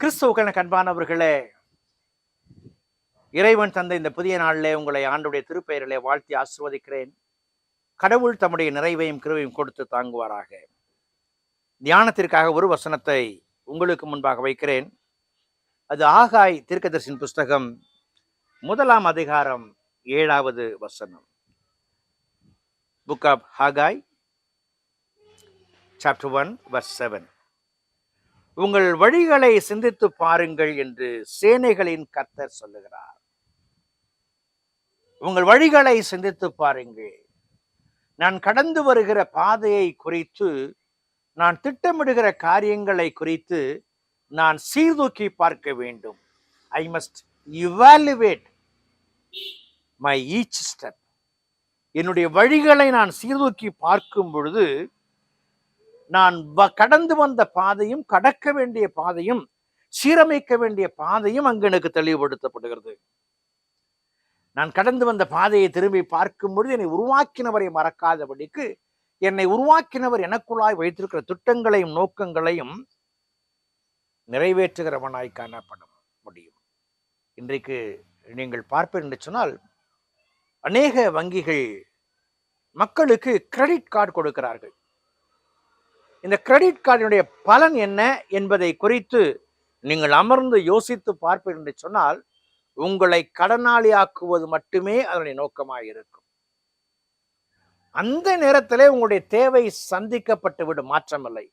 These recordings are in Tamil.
கிறிஸ்துவுக்கான கண்பானவர்களே இறைவன் தந்த இந்த புதிய நாளிலே உங்களை ஆண்டுடைய திருப்பெயரிலே வாழ்த்தி ஆசிர்வதிக்கிறேன். கடவுள் தம்முடைய நிறைவையும் கிருவையும் கொடுத்து தாங்குவாராக. தியானத்திற்காக ஒரு வசனத்தை உங்களுக்கு முன்பாக வைக்கிறேன். அது ஆகாய் தீர்க்கதரிசின் புஸ்தகம் முதலாம் அதிகாரம் ஏழாவது வசனம். Book of Haggai chapter one verse seven உங்கள் வழிகளை சிந்தித்து பாருங்கள் என்று சேனைகளின் கத்தர் சொல்லுகிறார். உங்கள் வழிகளை சிந்தித்து பாருங்கள். நான் கடந்து வருகிற பாதையை குறித்து நான் திட்டமிடுகிற காரியங்களை குறித்து நான் சீர்தூக்கி பார்க்க வேண்டும். I must evaluate my each step என்னுடைய வழிகளை நான் சீர்தூக்கி பார்க்கும் பொழுது நான் வ- கடந்து வந்த பாதையும் கடக்க வேண்டிய பாதையும் சீரமைக்க வேண்டிய பாதையும் அங்கு எனக்கு தெளிவுபடுத்தப்படுகிறது. நான் கடந்து வந்த பாதையை திரும்பி பார்க்கும் பொழுது என்னை உருவாக்கினவரை மறக்காதபடிக்கு என்னை உருவாக்கினவர் எனக்குள்ளாய் வைத்திருக்கிற திட்டங்களையும் நோக்கங்களையும் நிறைவேற்றுகிறவனாய் காணப்பட முடியும். இன்றைக்கு நீங்கள் பார்ப்பேன் என்று சொன்னால் அநேக வங்கிகள் மக்களுக்கு கிரெடிட் கார்டு கொடுக்கிறார்கள். இந்த கிரெடிட் கார்டினுடைய பலன் என்ன என்பதை குறித்து நீங்கள் அமர்ந்து யோசித்து பார்ப்பீர்கள் என்று சொன்னால் உங்களை கடனாளியாக்குவது மட்டுமே அதனுடைய நோக்கமாக இருக்கும். அந்த நேரத்திலே உங்களுடைய தேவை சந்திக்கப்பட்டு விடும் மாற்றமில்லை.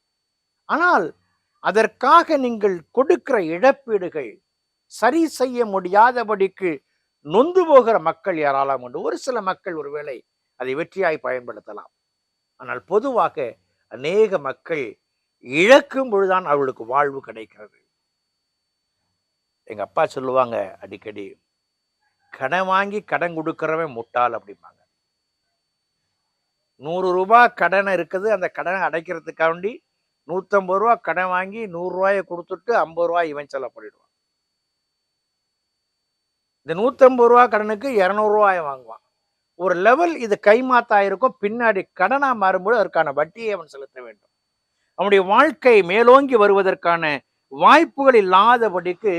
ஆனால் அதற்காக நீங்கள் கொடுக்கிற இழப்பீடுகள் சரி செய்ய முடியாதபடிக்கு நொந்து போகிற மக்கள் யாராலும் உண்டு. ஒரு சில மக்கள் ஒருவேளை அதை வெற்றியாய் பயன்படுத்தலாம். ஆனால் பொதுவாக அநேக மக்கள் இழக்கும் பொழுதுதான் அவர்களுக்கு வாழ்வு கிடைக்கிறது. எங்க அப்பா சொல்லுவாங்க அடிக்கடி கடன் வாங்கி கடன் கொடுக்கறவன் முட்டாள் அப்படிம்பாங்க. நூறு ரூபாய் கடன் இருக்குது அந்த கடனை அடைக்கிறதுக்காண்டி நூற்றம்பது ரூபா கடன் வாங்கி நூறு ரூபாயை கொடுத்துட்டு ஐம்பது ரூபாய் இவன் செலவு பண்ணிடுவான் இந்த நூற்றம்பது ரூபா கடனுக்கு இரநூறுவாயை வாங்குவான். ஒரு லெவல் இது கைமாத்தாயிருக்கும் பின்னாடி கடனாக மாறும்போது அதற்கான வட்டியை அவன் செலுத்த வேண்டும். அவனுடைய வாழ்க்கை மேலோங்கி வருவதற்கான வாய்ப்புகள் இல்லாதபடிக்கு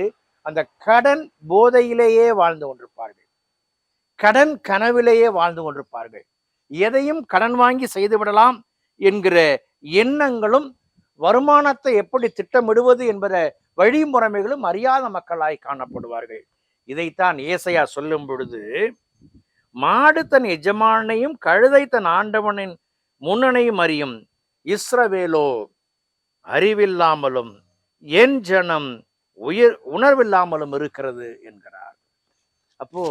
அந்த கடன் போதையிலேயே வாழ்ந்து கொண்டிருப்பார்கள். கடன் கனவிலேயே வாழ்ந்து கொண்டிருப்பார்கள். எதையும் கடன் வாங்கி செய்து விடலாம் என்கிற எண்ணங்களும் வருமானத்தை எப்படி திட்டமிடுவது என்பத வழிமுறைகளும் அறியாத மக்களாய் காணப்படுவார்கள். இதைத்தான் ஏசையா சொல்லும் பொழுது மாடு தன் எஜமானையும் கழுதை தன் ஆண்டவனின் முன்னணையும் அறியும். இஸ்ரவேலோ அறிவில்லாமலும் என் ஜனம் உயிர் உணர்வில்லாமலும் இருக்கிறது என்கிறார். அப்போ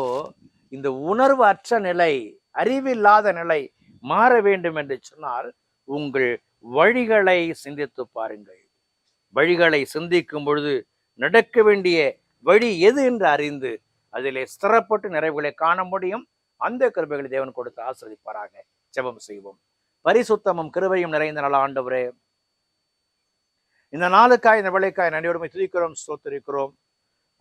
இந்த உணர்வு அற்ற நிலை அறிவில்லாத நிலை மாற வேண்டும் என்று சொன்னால் உங்கள் வழிகளை சிந்தித்து பாருங்கள். வழிகளை சிந்திக்கும் பொழுது நடக்க வேண்டிய வழி எது என்று அறிந்து அதிலே ஸ்திரப்பட்டு நிறைவுகளை காண முடியும். அந்த கிருபைகளை தேவன் கொடுத்து ஆசிரதிப்பாராக ஜெபம் செய்வோம். பரிசுத்தமும் கிருபையும் நிறைந்த நல்ல ஆண்டவரே. இந்த நாளுக்காய் இந்த வேலைக்காய் நன்றியோடுமை துதிக்கிறோம் சோத்திருக்கிறோம்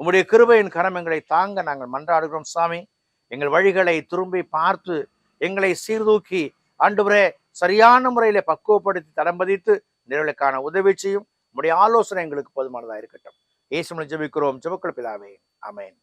உங்களுடைய கிருபையின் கரமங்களை தாங்க நாங்கள் மன்றாடுகிறோம் சாமி. எங்கள் வழிகளை திரும்பி பார்த்து எங்களை சீர்தூக்கி ஆண்டவரே சரியான முறையில பக்குவப்படுத்தி தடம்பதித்து நிறைவுகளுக்கான உதவி செய்யும். உங்களுடைய ஆலோசனை எங்களுக்கு போதுமானதாக இருக்கட்டும். ஏசுமலை ஜெபிக்கிறோம். ஜபக்கள் பிதாவே. அமேன்